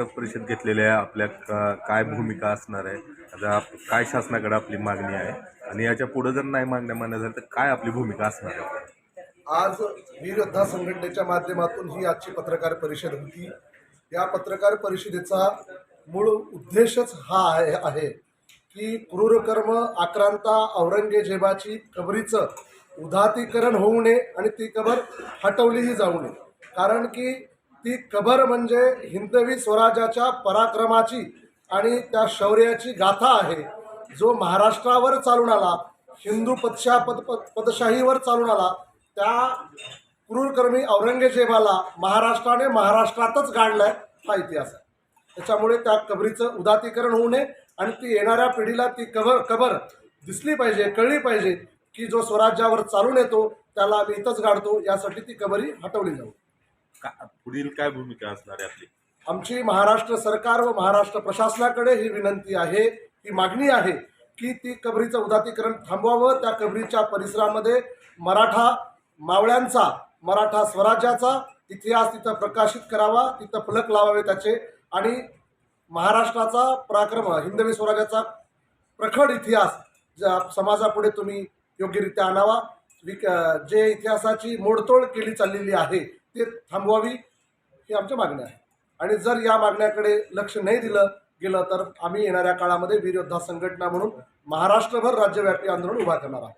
घेतलेल्या आपल्या का- काय भूमिका असणार आहे? आता काय शासनाकडे आपली मागणी आहे? आणि याच्यापुढे जर नाही मागण्या मान्य झाल्या तर काय आपली भूमिका असणार आहे? आज वीर योद्धा संघटनेच्या माध्यमातून ही आजची पत्रकार परिषद होती. या पत्रकार परिषदेचा मूळ उद्देशच हा आहे आहे की क्रूरकर्म आक्रांता औरंगजेबाची कबरीचं उदातीकरण होऊ नये आणि ती कबर हटवलीही जाऊ नये. कारण की ती कबर म्हणजे हिंदवी स्वराज्याच्या पराक्रमाची आणि त्या शौर्याची गाथा आहे. जो महाराष्ट्रावर चालून आला हिंदू पदशा पद पद- पदशाहीवर चालून आला त्या क्रूरकर्मी औरंगजेबाला महाराष्ट्राने महाराष्ट्रातच गाडलाय हा इतिहास आहे. त्याच्यामुळे त्या कबरीचं उदातीकरण होऊ नये आणि ती येणाऱ्या पिढीला ती कबर कबर दिसली पाहिजे कळली पाहिजे की जो स्वराज्यावर चालून येतो त्याला आम्ही इथंच गाडतो यासाठी ती कबरी हटवली जाऊ. का पुढील काय भूमिका असणार आहे आपली? आमची महाराष्ट्र सरकार व महाराष्ट्र प्रशासनाकडे ही विनंती आहे ही मागणी आहे की ती कबरीचं उदातीकरण थांबवावं. त्या कबरीच्या परिसरामध्ये मराठा मावळ्यांचा मराठा स्वराज्याचा इतिहास तिथं प्रकाशित करावा तिथं फलक लावावे त्याचे. आणि महाराष्ट्राचा पराक्रम हिंदवी स्वराज्याचा प्रखड इतिहास ज्या समाजापुढे तुम्ही योग्यरित्या आणावा. विक जे इतिहासाची मोडतोड केली चाललेली आहे ते थांबवावी ही आमची मागणी आहे. आणि जर या मागण्याकडे लक्ष नाही दिलं गेलं तर आम्ही येणाऱ्या काळामध्ये वीर योद्धा संघटना म्हणून महाराष्ट्रभर राज्यव्यापी आंदोलन उभा करणार आहोत.